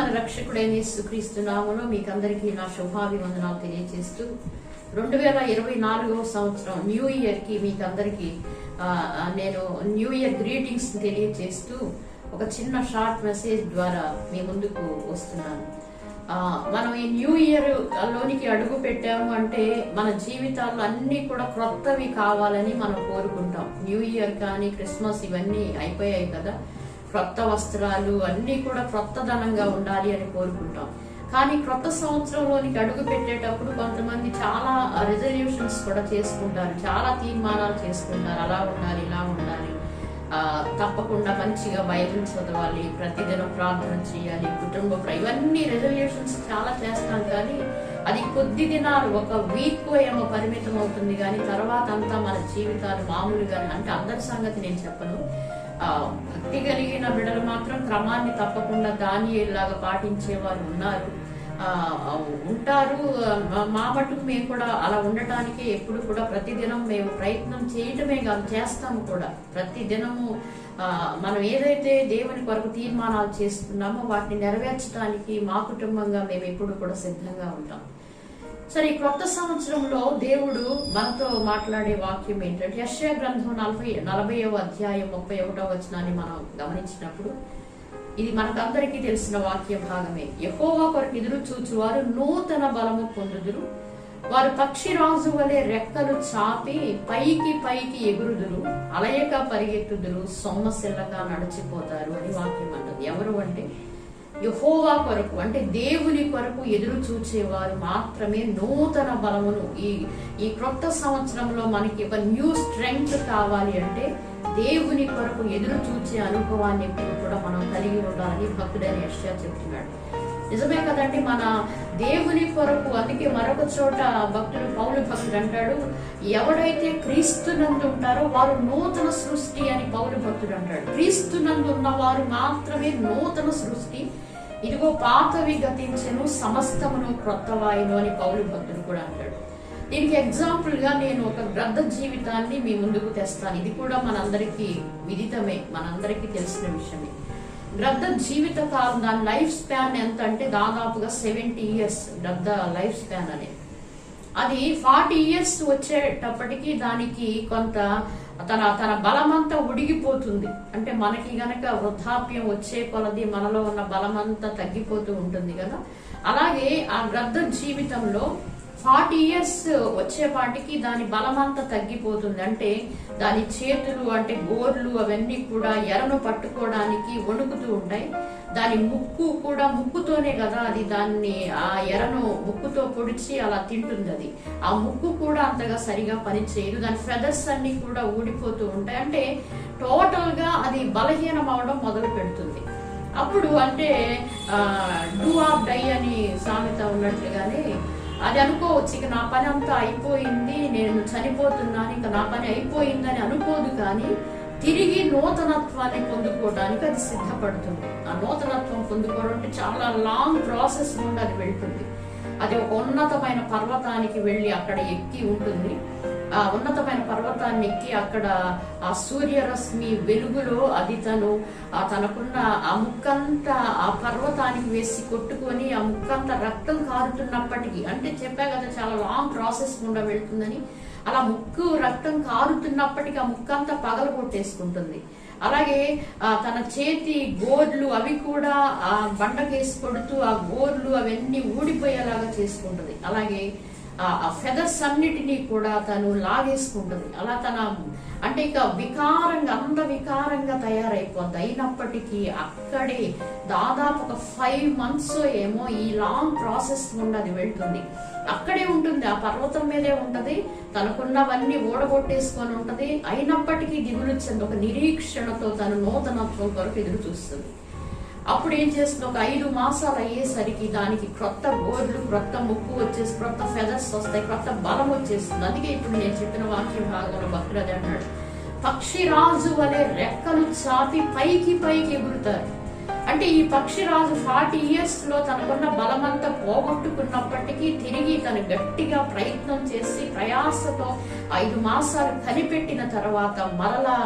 మన రక్షకుడైన యేసుక్రీస్తు మీకు అందరికీ నా శుభాభివందనాలు తెలియజేస్తూ రెండు వేల ఇరవై నాలుగవ సంవత్సరం న్యూ ఇయర్కి మీకందరికీ నేను న్యూ ఇయర్ గ్రీటింగ్స్ తెలియజేస్తూ ఒక చిన్న షార్ట్ మెసేజ్ ద్వారా మీ ముందుకు వస్తున్నాను. మనం ఈ న్యూ ఇయర్ లోనికి అడుగు పెట్టాము అంటే మన జీవితాల్లో అన్నీ కూడా క్రొత్తవి కావాలని మనం కోరుకుంటాం. న్యూ ఇయర్ కానీ క్రిస్మస్ ఇవన్నీ అయిపోయాయి కదా. క్రొత్త వస్త్రాలు అన్నీ కూడా క్రొత్తదనంగా ఉండాలి అని కోరుకుంటాం. కానీ క్రొత్త సంవత్సరంలోనికి అడుగు పెట్టేటప్పుడు కొంతమంది చాలా రిజల్యూషన్స్ కూడా చేసుకుంటారు. చాలా తీర్మానాలు చేసుకుంటారు. అలా ఉండాలి ఇలా ఉండాలి. తప్పకుండా మంచిగా బైబిల్ చదవాలి ప్రతిదినం ప్రార్థన చేయాలి కుటుంబ ఇవన్నీ రెజల్యూషన్స్ చాలా చేస్తాం కానీ అది కొద్ది దినాలు ఒక వీక్ ఏమో పరిమితం అవుతుంది కానీ తర్వాత అంతా మన జీవితాలు మామూలుగా అంటే అందరి సంగతి నేను చెప్పను. భక్తి కలిగిన బిడ్డలు మాత్రం క్రమాన్ని తప్పకుండా దాని లాగా పాటించే వారు ఉన్నారు. ఉంటారు. మా- మటుకు మేము కూడా అలా ఉండటానికి ఎప్పుడు కూడా ప్రతిదినం మేము ప్రయత్నం చేయటమే కాదు చేస్తాము కూడా. ప్రతి దినము మనం ఏదైతే దేవుని కొరకు తీర్మానాలు చేస్తున్నామో వాటిని నెరవేర్చడానికి మా కుటుంబంగా మేము ఎప్పుడు కూడా సిద్ధంగా ఉంటాం. సరే ఈ కొత్త సంవత్సరంలో దేవుడు మనతో మాట్లాడే వాక్యం ఏంటంటే యశ్యా గ్రంథం నలభై నలభైవ అధ్యాయం ముప్పై ఒకటో వచనాన్ని మనం గమనించినప్పుడు ఇది మనకందరికీ తెలిసిన వాక్య భాగమే. యహోవా కొరకు ఎదురు చూచువారు నూతన బలము పొందుదురు. వారు పక్షిరాజు వలె రెక్కలు చాపి పైకి పైకి ఎగురుదురు. అలయక పరిగెత్తుదురు. సొమ్మసిల్లగా నడిచిపోతారు అని వాక్యం అన్నది ఎవరు అంటే యహోవా కొరకు అంటే దేవుని కొరకు ఎదురు చూచేవారు మాత్రమే నూతన బలమును. ఈ ఈ క్రొత్త సంవత్సరంలో మనకి ఒక న్యూ స్ట్రెంగ్త్ కావాలి అంటే దేవుని కొరకు ఎదురు చూచే అనుభవాన్ని ఎప్పుడు కూడా మనం కలిగి ఉండాలని భక్తుడైన యశ్యా చెప్తున్నాడు. నిజమే కదండి మన దేవుని కొరకు అందుకే మరొక చోట భక్తుడు పౌలు భక్తుడు అంటాడు ఎవడైతే క్రీస్తునందు ఉంటారో వారు నూతన సృష్టి అని పౌలు భక్తుడు అంటాడు. క్రీస్తునందు ఉన్నవారు మాత్రమే నూతన సృష్టి ఇదిగో పాతవి గతించను సమస్తమును క్రొత్తవాయును అని పౌరు భక్తుడు కూడా అంటాడు. దీనికి ఎగ్జాంపుల్గా నేను ఒక గ్రద్ద జీవితాన్ని మీ ముందుకు తెస్తాను. ఇది కూడా మనందరికీ విదితమే మనందరికీ తెలిసిన విషయమే. గ్రద్ద జీవిత కాలం దాని లైఫ్ స్పాన్ ఎంత అంటే దాదాపుగా సెవెంటీ ఇయర్స్ గ్రద్ద లైఫ్ స్పాన్ అనేది అది ఫార్టీ ఇయర్స్ వచ్చేటప్పటికి దానికి కొంత తన తన బలమంతా ఉడిగిపోతుంది. అంటే మనకి గనక వృద్ధాప్యం వచ్చే కొలది మనలో ఉన్న బలమంతా తగ్గిపోతూ ఉంటుంది కదా. అలాగే ఆ గ్రద్ద జీవితంలో ఫార్టీ ఇయర్స్ వచ్చేపాటికి దాని బలమంతా తగ్గిపోతుంది. అంటే దాని చేతులు అంటే గోర్లు అవన్నీ కూడా ఎరను పట్టుకోవడానికి వణుకుతూ ఉంటాయి. దాని ముక్కు కూడా ముక్కుతోనే కదా అది దాన్ని ఆ ఎరను ముక్కుతో పొడిచి అలా తింటుంది అది. ఆ ముక్కు కూడా అంతగా సరిగా పనిచేయదు. దాని ఫెదర్స్ అన్ని కూడా ఊడిపోతూ ఉంటాయి. అంటే టోటల్గా అది బలహీనం అవడం మొదలు పెడుతుంది. అప్పుడు అంటే డూ ఆఫ్ డై అని సామెత ఉన్నట్లుగానే అది అనుకోవచ్చు. ఇక నా పని అంతా అయిపోయింది నేను చనిపోతున్నాను ఇంకా నా పని అయిపోయిందని అనుకోదు కానీ తిరిగి నూతనత్వాన్ని పొందుకోవడానికి అది సిద్ధపడుతుంది. ఆ నూతనత్వం పొందుకోవడం అంటే చాలా లాంగ్ ప్రాసెస్ నుండి అది వెళ్తుంది. అది ఒక ఉన్నతమైన పర్వతానికి వెళ్ళి అక్కడ ఎక్కి ఉంటుంది. ఆ ఉన్నతమైన పర్వతాన్ని ఎక్కి అక్కడ ఆ సూర్యరశ్మి వెలుగులో అది తను ఆ తనకున్న ఆ ముక్కంతా ఆ పర్వతానికి వేసి కొట్టుకొని ఆ ముక్కంతా రక్తం కారుతున్నప్పటికీ అంటే చెప్పా కదా చాలా లాంగ్ ప్రాసెస్ గుండా వెళ్తుందని అలా ముక్కు రక్తం కారుతున్నప్పటికీ ఆ ముక్కంతా పగల కొట్టేసుకుంటుంది అలాగే తన చేతి గోర్లు అవి కూడా ఆ బండకేసి కొడుతూ ఆ గోర్లు అవన్నీ ఊడిపోయేలాగా చేసుకుంటుంది. అలాగే ఆ ఫెదర్స్ అన్నిటినీ కూడా తను లాగేసుకుంటుంది. అలా తన అంటే ఇక వికారంగా అంత వికారంగా తయారైపోద్ది. అయినప్పటికీ అక్కడే దాదాపు ఒక ఫైవ్ మంత్స్ ఏమో ఈ లాంగ్ ప్రాసెస్ గుండా అది వెళ్తుంది. అక్కడే ఉంటుంది ఆ పర్వతం మీదే ఉంటది. తనకున్నవన్నీ ఓడగొట్టేసుకొని ఉంటది. అయినప్పటికీ దిగులు ఒక నిరీక్షణతో తను నూతనత్వం కొరకు ఎదురు చూస్తుంది. అప్పుడు ఏం చేస్తుంది? ఒక ఐదు మాసాలు అయ్యేసరికి దానికి క్రొత్త గోర్లు క్రొత్త ముక్కు వచ్చేసి క్రొత్త ఫెదర్స్ వస్తాయి క్రొత్త బలం వచ్చేస్తుంది. అందుకే ఇప్పుడు నేను చెప్పిన వాక్యం భాగంలో భక్తుడు అది అన్నాడు పక్షిరాజు వలె రెక్కలు చాపి పైకి పైకి ఎగురుతారు. అంటే ఈ పక్షిరాజు ఫార్టీ ఇయర్స్లో తనకున్న బలమంతా పోగొట్టుకున్నప్పటికీ తిరిగి తను గట్టిగా ప్రయత్నం చేసి ప్రయాసతో ఐదు మాసాలు కనిపెట్టిన తర్వాత మరలా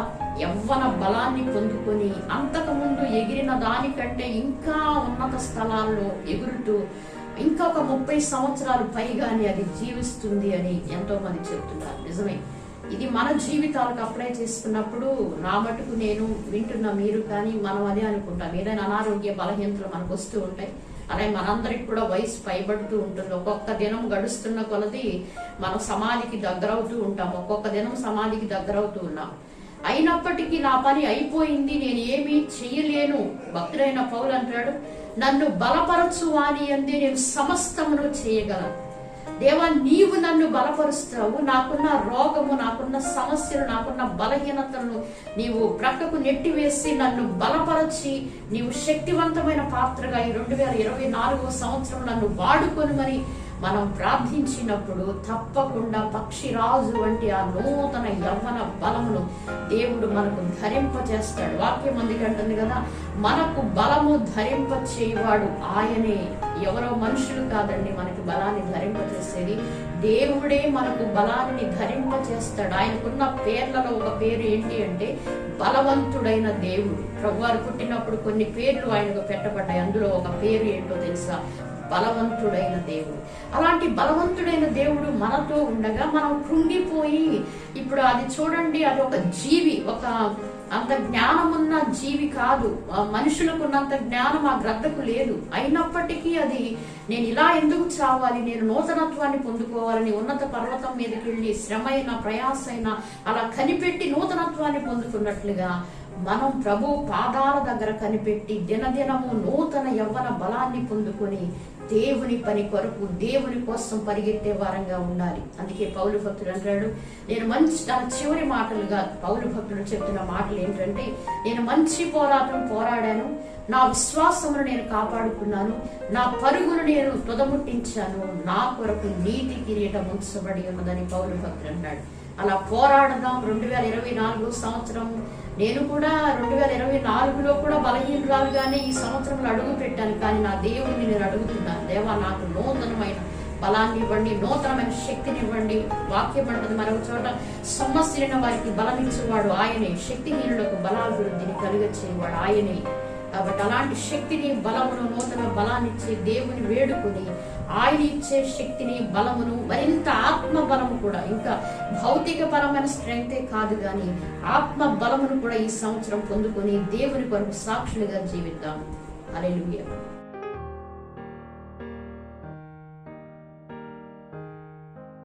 యవ్వన బలాన్ని పొందుకొని అంతకుముందు ఎగిరిన దానికంటే ఇంకా ఉన్నత స్థలాల్లో ఎగురుతూ ఇంకా ఒక ముప్పై సంవత్సరాలు పైగానే అది జీవిస్తుంది అని ఎంతో మంది చెప్తున్నారు. నిజమే. ఇది మన జీవితాలకు అప్లై చేసుకున్నప్పుడు నా మటుకు నేను వింటున్న మీరు కానీ మనం అదే అనుకుంటాం. ఏదైనా అనారోగ్య బలహీనతలు మనకు వస్తూ ఉంటాయి. అలాగే మనందరికి కూడా వయసు పైబడుతూ ఉంటుంది. ఒక్కొక్క దినం గడుస్తున్న కొలది మనం సమాధికి దగ్గరవుతూ ఉంటాం. ఒక్కొక్క దినం సమాధికి దగ్గరవుతూ ఉన్నాం. అయినప్పటికీ నా పని అయిపోయింది. నేను ఏమీ చెయ్యలేను. భక్తుడైన పౌలు అంటాడు నన్ను బలపరచు అని అంది నేను సమస్తమును చేయగలను. దేవా నీవు నన్ను బలపరుస్తావు. నాకున్న రోగము నాకున్న సమస్యలు నాకున్న బలహీనతలను నీవు ప్రక్కకు నెట్టివేసి నన్ను బలపరచి నీవు శక్తివంతమైన పాత్రగా ఈ రెండు వేల ఇరవై నాలుగో సంవత్సరం నన్ను వాడుకొనుమని మనం ప్రార్థించినప్పుడు తప్పకుండా పక్షిరాజు వంటి ఆ నూతన యవ్వన బలమును దేవుడు మనకు ధరింపచేస్తాడు. వాక్యం అందుకంటుంది కదా మనకు బలము ధరింప చేయవాడు ఆయనే. ఎవరో మనుషులు కాదండి మనకి బలాన్ని ధరింపజేసేది దేవుడే మనకు బలాన్ని ధరింపజేస్తాడు ఆయనకున్న పేర్లలో ఒక పేరు ఏంటి అంటే బలవంతుడైన దేవుడు. ప్రభువారు పుట్టినప్పుడు కొన్ని పేర్లు ఆయనకు పెట్టబడ్డాయి. అందులో ఒక పేరు ఏంటో తెలుసా? బలవంతుడైన దేవుడు. అలాంటి బలవంతుడైన దేవుడు మనతో ఉండగా మనం కృంగిపోయి ఇప్పుడు అది చూడండి అది ఒక జీవి ఒక అంత జ్ఞానం ఉన్న జీవి కాదు. మనుషులకు ఉన్నంత జ్ఞానం ఆ గ్రద్దకు లేదు. అయినప్పటికీ అది నేను ఇలా ఎందుకు చావాలి? నేను నూతనత్వాన్ని పొందుకోవాలని ఉన్నత పర్వతం మీదకి వెళ్ళి శ్రమ అయినా ప్రయాస అయినా అలా కనిపెట్టి నూతనత్వాన్ని పొందుకున్నట్లుగా మనం ప్రభు పాదాల దగ్గర కనిపెట్టి దినదినము నూతన యవ్వన బలాన్ని పొందుకొని దేవుని పని కొరకు దేవుని కోసం పరిగెత్తే వారంగా ఉండాలి. అందుకే పౌలు భక్తుడు అంటాడు నేను మంచి చివరి మాటలుగా పౌలు భక్తుడు చెప్తున్న మాటలు ఏంటంటే నేను మంచి పోరాటం పోరాడాను నా విశ్వాసమును నేను కాపాడుకున్నాను నా పరుగును నేను తుదముట్టించాను నా కొరకు నీతి కిరీటం ఉంచబడి ఉన్నదని పౌరు భక్తుడు అంటాడు. అలా పోరాడదాం రెండు వేల ఇరవై నాలుగు సంవత్సరం. నేను కూడా రెండు వేల ఇరవై నాలుగులో కూడా బలహీనరాలుగానే ఈ సంవత్సరంలో అడుగు పెట్టాను. కానీ నా దేవుడిని నేను అడుగుతున్నాను. దేవా నాకు నూతనమైన బలాన్ని ఇవ్వండి నూతనమైన శక్తిని ఇవ్వండి. వాక్యం అంటది మరొక చోట సమస్యలైన వారికి బలం ఆయనే. శక్తిహీనులకు బలాభివృద్ధిని కలుగచ్చేవాడు ఆయనే. కాబట్టి అలాంటి శక్తిని బలమును నూతన బలాన్నిచ్చి దేవుని వేడుకుని ఆయన ఇచ్చే శక్తిని బలమును మరింత ఆత్మ బలము కూడా ఇంకా భౌతిక పరమైన స్ట్రెంగ్తే కాదు కానీ ఆత్మ బలమును కూడా ఈ సంవత్సరం పొందుకొని దేవుని కొరకు సాక్షులుగా జీవిద్దాం. అలెలుయ్య